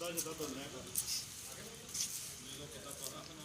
Dá, dá, dá, dá, dá, dá, dá, dá, dá,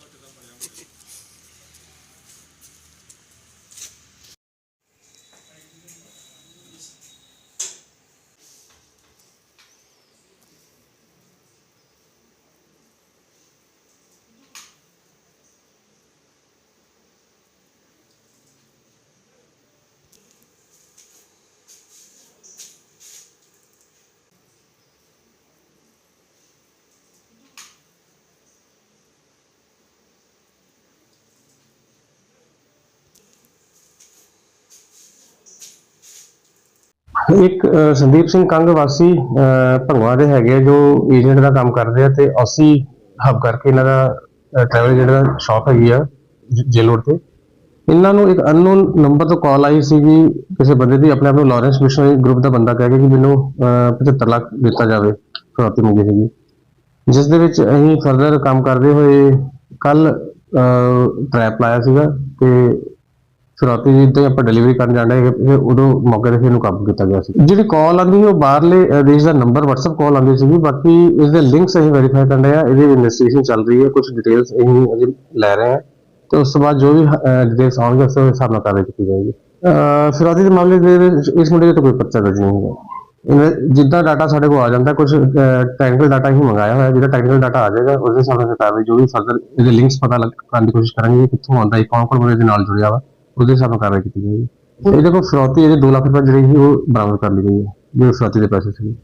ਇੱਕ ਸੰਦੀਪ ਸਿੰਘ ਕੰਗ ਵਾਸੀ ਅਹ, ਭੰਗਵਾ ਦੇ ਹੈਗੇ ਜੋ ਏਜੰਟ ਦਾ ਕੰਮ ਕਰਦੇ ਆ ਤੇ ਅਸੀਂ ਹੱਬ ਕਰਕੇ ਇਹਨਾਂ ਦਾ ਟਰੈਵਲ ਏਜੰਟ ਦਾ ਸ਼ਾਪ ਹੈਗੀ ਆ ਜੇਲ ਤੇ। ਇਹਨਾਂ ਨੂੰ ਇੱਕ ਅਨਨੋਨ ਨੰਬਰ ਤੋਂ ਕਾਲ ਆਈ ਸੀਗੀ ਕਿਸੇ ਬੰਦੇ ਦੀ ਆਪਣੇ ਆਪ ਨੂੰ ਲਾਰੈਂਸ ਮਿਸ਼ਨਰੀ ਗਰੁੱਪ ਦਾ ਬੰਦਾ ਕਹਿ ਕੇ ਕਿ ਮੈਨੂੰ 75 ਲੱਖ ਦਿੱਤਾ ਜਾਵੇ ਫਰੋਤੀ ਮੰਗੀ ਹੈਗੀ ਜਿਸ ਦੇ ਵਿੱਚ ਅਸੀਂ ਫਰਦਰ ਕੰਮ ਕਰਦੇ ਹੋਏ ਕੱਲ ਟਰੈਪ ਲਾਇਆ ਸੀਗਾ ਤੇ ਫਿਰੌਤੀ ਜੀ ਤੇ ਆਪਾਂ ਡਿਲੀਵਰੀ ਕਰਨ ਜਾਂਦੇ ਹੈਗੇ ਫਿਰ ਉਦੋਂ ਮੌਕੇ ਤੇ ਇਹਨੂੰ ਕਾਬੂ ਕੀਤਾ ਗਿਆ ਸੀ। ਜਿਹੜੀ ਕਾਲ ਆਂਦੀ ਉਹ ਬਾਹਰਲੇ ਦੇਸ਼ ਦਾ ਨੰਬਰ WhatsApp ਕਾਲ ਆਂਦੀ ਸੀਗੀ ਬਾਕੀ ਇਸ ਦੇ ਲਿੰਕਸ ਅਸੀਂ ਵੈਰੀਫਾਈ ਕਰ ਰਹੇ ਆ ਇਹਦੀ ਇਨਵੈਸਟੀਗੇਸ਼ਨ ਚੱਲ ਰਹੀ ਹੈ ਕੁਝ ਡਿਟੇਲਸ ਅਸੀਂ ਅਜੇ ਲੈ ਰਹੇ ਹਾਂ। ਤੇ ਉਸ ਤੋਂ ਬਾਅਦ ਜੋ ਵੀ ਡਿਟੇਲਸ ਆਉਣਗੇ ਉਸ ਦੇ ਹਿਸਾਬ ਨਾਲ ਕਾਰਵਾਈ ਕੀਤੀ ਜਾਏਗੀ। ਅਹ, ਦੇ ਮਾਮਲੇ ਦੇ ਇਸ ਮੁੰਡੇ ਤੇ ਕੋਈ ਪਰਚਾ ਦਰਜ ਨਹੀਂ ਹੋਇਆ ਜਿੱਦਾਂ ਡਾਟਾ ਸਾਡੇ ਕੋਲ ਆ ਜਾਂਦਾ ਕੁਝ ਟੈਕਨੀਕਲ ਡਾਟਾ ਹੀ ਮੰਗਾਇਆ ਹੋਇਆ ਜਿਹੜਾ ਟੈਕਨੀਕਲ ਡਾਟਾ ਆ ਜਾਏਗਾ ਉਸ ਦੇ ਹਿਸਾਬ ਨਾਲ ਕਾਰਵਾਈ ਜੋ ਵੀ ਫਰਦਰ ਇਹਦੇ ਲਿੰਕਸ ਪਤਾ ਕਰਨ ਦੀ ਕੋਸ਼ਿਸ਼ ਕਰਾਂਗੇ ਕਿ ਕਿੱਥੋਂ ਆਉਂਦਾ ਹੈ ਕੌਣ ਕੌਣ ਬੰਦੇ ਨਾਲ ਜੁੜਿਆ ਵਾ। ਉਹਦੇ ਹਿਸਾਬ ਨਾਲ ਕਾਰਵਾਈ ਕੀਤੀ ਜਾਏਗੀ। ਇਹਦੇ ਕੋਲ ਫਿਰੌਤੀ ਇਹਦੇ 2 ਲੱਖ ਰੁਪਏ ਜਿਹੜੀ ਸੀ ਉਹ ਬਰਾਮਦ ਕਰ ਲਈ ਗਈ ਹੈ ਜੋ ਫਿਰੌਤੀ ਦੇ ਪੈਸੇ ਸੀ